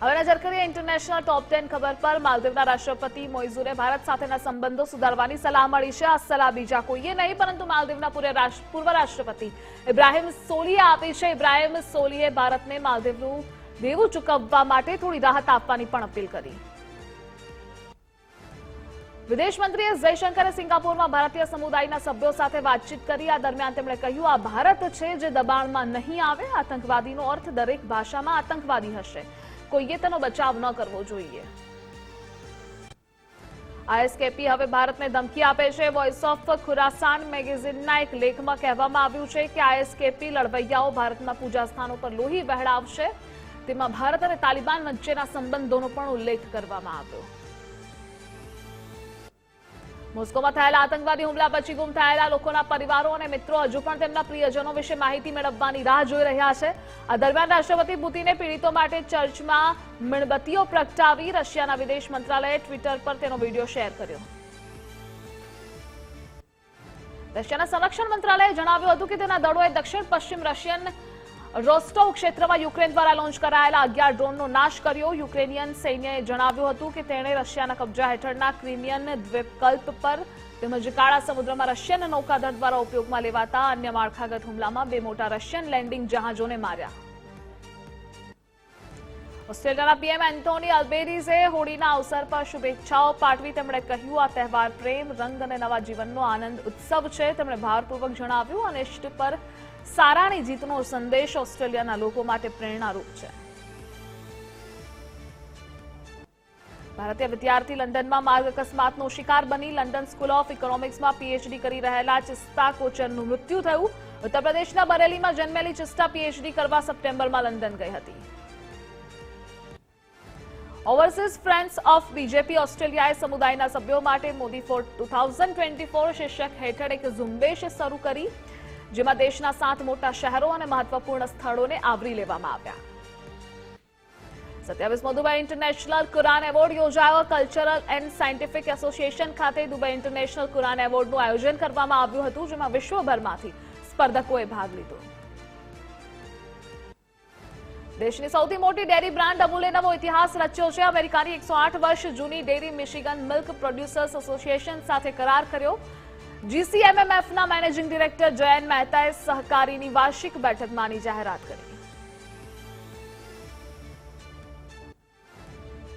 હવે નજર કરીએ ઇન્ટરનેશનલ ટોપ ટેન ખબર પર. માલદીવના રાષ્ટ્રપતિ મોઇઝુરે ભારત સાથેના સંબંધો સુધારવાની સલાહ મળી છે. આ સલાહ બીજા કોઈએ નહીં, પરંતુ માલદીવના પૂર્વ રાષ્ટ્રપતિ ઇબ્રાહિમ સોલીએ આપી છે. ઇબ્રાહિમ સોલીએ ભારતને માલદીવનું દેવું ચૂકવવા માટે થોડી રાહત આપવાની પણ અપીલ કરી. વિદેશ મંત્રી એસ જયશંકરે સિંગાપોરમાં ભારતીય સમુદાયના સભ્યો સાથે વાતચીત કરી. આ દરમિયાન તેમણે કહ્યું, આ ભારત છે જે દબાણમાં નહીં આવે. આતંકવાદીનો અર્થ દરેક ભાષામાં આતંકવાદી હશે. કોઈએ તેનો બચાવ ન કરવો જોઈએ. આઈએસકેપી હવે ભારતને ધમકી આપે છે. વોઇસ ઓફ ખુરાસાન મેગેઝિનના એક લેખમાં કહેવામાં આવ્યું છે કે આઈએસકેપી લડવૈયાઓ ભારતના પૂજા સ્થાનો પર લોહી વહેડાવશે. તેમાં ભારત અને તાલિબાન વચ્ચેના સંબંધોનો પણ ઉલ્લેખ કરવામાં આવ્યો. મોસ્કોમાં થયેલા આતંકવાદી હુમલા પછી ગુમ થયેલા લોકોના પરિવારો અને મિત્રો, હજુ પણ તેમના પ્રિયજનો વિશે માહિતી મેળવવાની રાહ જોઈ રહ્યા છે. આ દરમિયાન રાષ્ટ્રપતિ પુતિને પીડિતો માટે ચર્ચમાં મીણબત્તીઓ પ્રગટાવી રશિયાના વિદેશ મંત્રાલયે ટ્વિટર પર તેનો વીડિયો શેર કર્યો. રશિયાના સંરક્ષણ મંત્રાલયે જણાવ્યું હતું કે તેના દળોએ દક્ષિણ પશ્ચિમ રશિયન રોસ્ટોવ ક્ષેત્રમાં યુક્રેન દ્વારા લોન્ચ કરાયેલા અગિયાર ડ્રોનનો નાશ કર્યો. યુક્રેનિયન સૈન્યએ જણાવ્યું હતું કે તેણે રશિયાના કબજા હેઠળના ક્રિમિયન દ્વીપકલ્પ પર તેમજ કાળા સમુદ્રમાં રશિયન નૌકાદળ દ્વારા ઉપયોગમાં લેવાતા અન્ય માળખાગત હુમલામાં બે મોટા રશિયન લેન્ડિંગ જહાજોને માર્યા. ઓસ્ટ્રેલિયાના પીએમ એન્ટોની અલ્બેરીઝે હોળીના અવસર પર શુભેચ્છાઓ પાઠવી. તેમણે કહ્યું, આ તહેવાર પ્રેમ, રંગ અને નવા જીવનનો આનંદ ઉત્સવ છે. તેમણે ભારપૂર્વક જણાવ્યું અને પર સારાની જીતનો સંદેશ ઓસ્ટ્રેલિયાના લોકો માટે પ્રેરણારૂપ છે. ભારતીય વિદ્યાર્થી લંડનમાં માર્ગ અકસ્માતનો શિકાર બની લંડન સ્કૂલ ઓફ ઇકોનોમિક્સમાં પીએચડી કરી રહેલા ચિસ્તા કોચરનું મૃત્યુ થયું. ઉત્તર પ્રદેશના બરેલીમાં જન્મેલી ચિસ્તા પીએચડી કરવા સપ્ટેમ્બરમાં લંડન ગઈ હતી. ઓવરસીઝ ફ્રેન્ડ્સ ઓફ બીજેપી ઓસ્ટ્રેલિયાએ સમુદાયના સભ્યો માટે Modi for two thousand twenty four શીર્ષક હેઠળ એક ઝુંબેશ શરૂ કરી. જેમાં દેશના સાત મોટા શહેરો અને મહત્વપૂર્ણ સ્થળોને આવરી લેવામાં આવ્યા. સત્યાવીસમો દુબઈ ઇન્ટરનેશનલ કુરાન એવોર્ડ યોજાયો. કલ્ચરલ એન્ડ સાયન્ટિફિક એસોસિએશન ખાતે દુબઈ ઇન્ટરનેશનલ કુરાન એવોર્ડનું આયોજન કરવામાં આવ્યું હતું, જેમાં વિશ્વભરમાંથી સ્પર્ધકોએ ભાગ લીધો. દેશની સૌથી મોટી ડેરી બ્રાન્ડ અમૂલે નવો ઇતિહાસ રચ્યો છે. અમેરિકાની એકસો વર્ષ જૂની dairy Michigan milk producers association સાથે કરાર કર્યો. જીસીએમએમએફના મેનેજિંગ ડિરેક્ટર જયંત મહેતાએ સહકારીની વાર્ષિક બેઠકમાં આની જાહેરાત કરી.